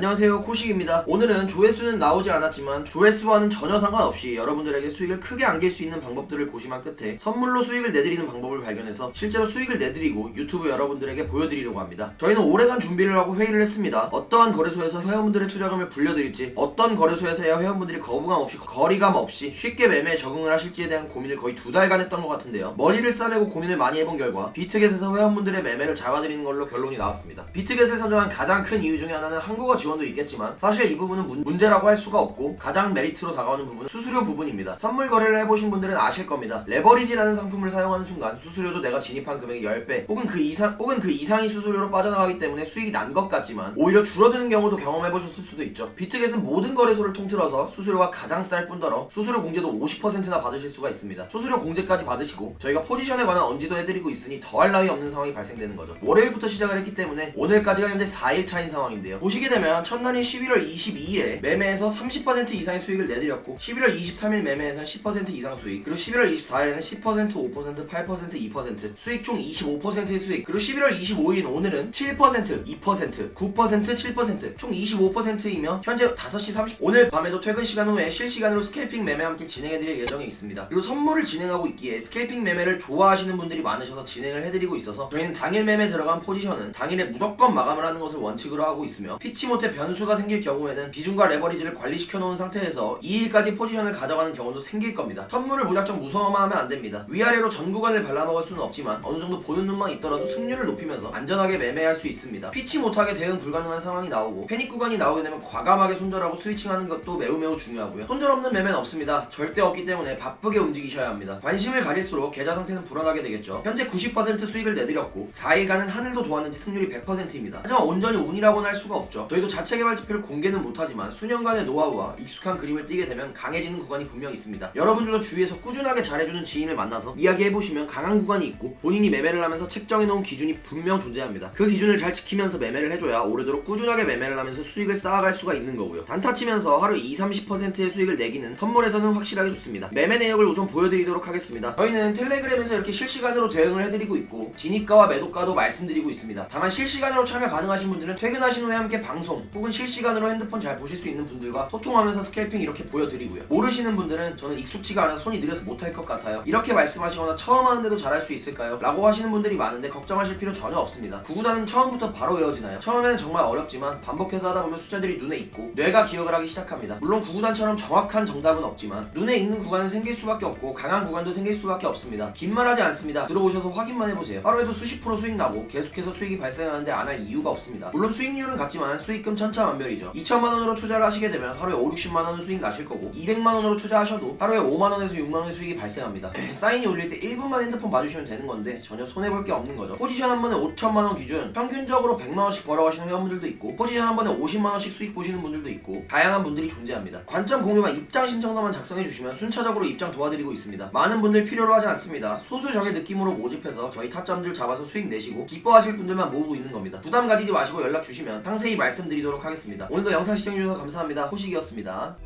안녕하세요 코식입니다. 오늘은 조회수는 나오지 않았지만 조회수와는 전혀 상관없이 여러분들에게 수익을 크게 안길 수 있는 방법들을 고심한 끝에 선물로 수익을 내드리는 방법을 발견해서 실제로 수익을 내드리고 유튜브 여러분들에게 보여드리려고 합니다. 저희는 오래간 준비를 하고 회의를 했습니다. 어떠한 거래소에서 회원분들의 투자금을 불려드릴지 어떤 거래소에서야 회원분들이 거부감 없이 거리감 없이 쉽게 매매에 적응을 하실지에 대한 고민을 거의 두 달간 했던 것 같은데요. 머리를 싸매고 고민을 많이 해본 결과 비트겟에서 회원분들의 매매를 잡아드리는 걸로 결론이 나왔습니다. 비트겟을 선정한 가장 큰 이유 중에 하나는 한국어 지원 도 있겠지만 사실 이 부분은 문, 문제라고 할 수가 없고 가장 메리트로 다가오는 부분은 수수료 부분입니다. 선물 거래를 해보신 분들은 아실 겁니다. 레버리지라는 상품을 사용하는 순간 수수료도 내가 진입한 금액의 10배 혹은 그 이상 혹은 그 이상의 수수료로 빠져나가기 때문에 수익이 난 것 같지만 오히려 줄어드는 경우도 경험해 보셨을 수도 있죠. 비트겟은 모든 거래소를 통틀어서 수수료가 가장 쌀 뿐더러 수수료 공제도 50%나 받으실 수가 있습니다. 수수료 공제까지 받으시고 저희가 포지션에 관한 언지도 해드리고 있으니 더할 나위 없는 상황이 발생되는 거죠. 월요일부터 시작을 했기 때문에 오늘까지가 현재 4일 차인 상황인데요. 보시게 되면 첫날인 11월 22일에 매매에서 30% 이상의 수익을 내드렸고 11월 23일 매매에서는 10% 이상 수익 그리고 11월 24일에는 10% 5% 8% 2% 수익 총 25%의 수익 그리고 11월 25일인 오늘은 7% 2% 9% 7%총 25%이며 현재 5시 30 오늘 밤에도 퇴근 시간 후에 실시간으로 스케이핑 매매와 함께 진행해드릴 예정에 있습니다. 그리고 선물을 진행하고 있기에 스케이핑 매매를 좋아하시는 분들이 많으셔서 진행을 해드리고 있어서 저희는 당일 매매 들어간 포지션은 당일에 무조건 마감을 하는 것을 원칙으로 하고 있으며 피치 못해 변수가 생길 경우에는 비중과 레버리지를 관리시켜 놓은 상태에서 2일까지 포지션을 가져가는 경우도 생길 겁니다. 선물을 무작정 무서워만 하면 안 됩니다. 위아래로 전 구간을 발라먹을 수는 없지만 어느 정도 보는 눈만 있더라도 승률을 높이면서 안전하게 매매할 수 있습니다. 피치 못하게 대응 불가능한 상황이 나오고 패닉 구간이 나오게 되면 과감하게 손절하고 스위칭하는 것도 매우 매우 중요하고요. 손절 없는 매매는 없습니다. 절대 없기 때문에 바쁘게 움직이셔야 합니다. 관심을 가질수록 계좌 상태는 불안하게 되겠죠. 현재 90% 수익을 내드렸고 4일간은 하늘도 도왔는지 승률이 100%입니다. 하지만 온전히 운이라고는 할 수가 없죠. 저희도 자체 개발 지표를 공개는 못하지만 수년간의 노하우와 익숙한 그림을 띠게 되면 강해지는 구간이 분명 있습니다. 여러분들도 주위에서 꾸준하게 잘해주는 지인을 만나서 이야기해보시면 강한 구간이 있고 본인이 매매를 하면서 책정해놓은 기준이 분명 존재합니다. 그 기준을 잘 지키면서 매매를 해줘야 오래도록 꾸준하게 매매를 하면서 수익을 쌓아갈 수가 있는 거고요. 단타 치면서 하루 2, 30%의 수익을 내기는 선물에서는 확실하게 좋습니다. 매매 내역을 우선 보여드리도록 하겠습니다. 저희는 텔레그램에서 이렇게 실시간으로 대응을 해드리고 있고 진입가와 매도가도 말씀드리고 있습니다. 다만 실시간으로 참여 가능하신 분들은 퇴근하신 후에 함께 방송 혹은 실시간으로 핸드폰 잘 보실 수 있는 분들과 소통하면서 스케이핑 이렇게 보여드리고요. 모르시는 분들은 저는 익숙지가 않아서 손이 느려서 못할 것 같아요. 이렇게 말씀하시거나 처음 하는데도 잘할 수 있을까요? 라고 하시는 분들이 많은데 걱정하실 필요 전혀 없습니다. 구구단은 처음부터 바로 외워지나요? 처음에는 정말 어렵지만 반복해서 하다 보면 숫자들이 눈에 있고 뇌가 기억을 하기 시작합니다. 물론 구구단처럼 정확한 정답은 없지만 눈에 있는 구간은 생길 수밖에 없고 강한 구간도 생길 수밖에 없습니다. 긴 말 하지 않습니다. 들어오셔서 확인만 해보세요. 하루에도 수십 프로 수익 나고 계속해서 수익이 발생하는데 안 할 이유가 없습니다. 물론 수익률은 같지만 수익금 천차만별이죠. 2천만 원으로 투자를 하시게 되면 하루에 5, 60만 원은 수익 나실 거고 200만 원으로 투자하셔도 하루에 5만 원에서 6만 원의 수익이 발생합니다. 사인이 올릴 때 1분만 핸드폰 봐주시면 되는 건데 전혀 손해 볼 게 없는 거죠. 포지션 한 번에 5천만 원 기준 평균적으로 100만 원씩 벌어가시는 회원분들도 있고 포지션 한 번에 50만 원씩 수익 보시는 분들도 있고 다양한 분들이 존재합니다. 관점 공유만 입장 신청서만 작성해 주시면 순차적으로 입장 도와드리고 있습니다. 많은 분들 필요로 하지 않습니다. 소수 정의 느낌으로 모집해서 저희 타점들 잡아서 수익 내시고 기뻐하실 분들만 모으고 있는 겁니다. 부담 가지지 마시고 연락 주시면 상세히 말씀 드리도록 하겠습니다. 오늘도 영상 시청해주셔서 감사합니다. 호식이었습니다.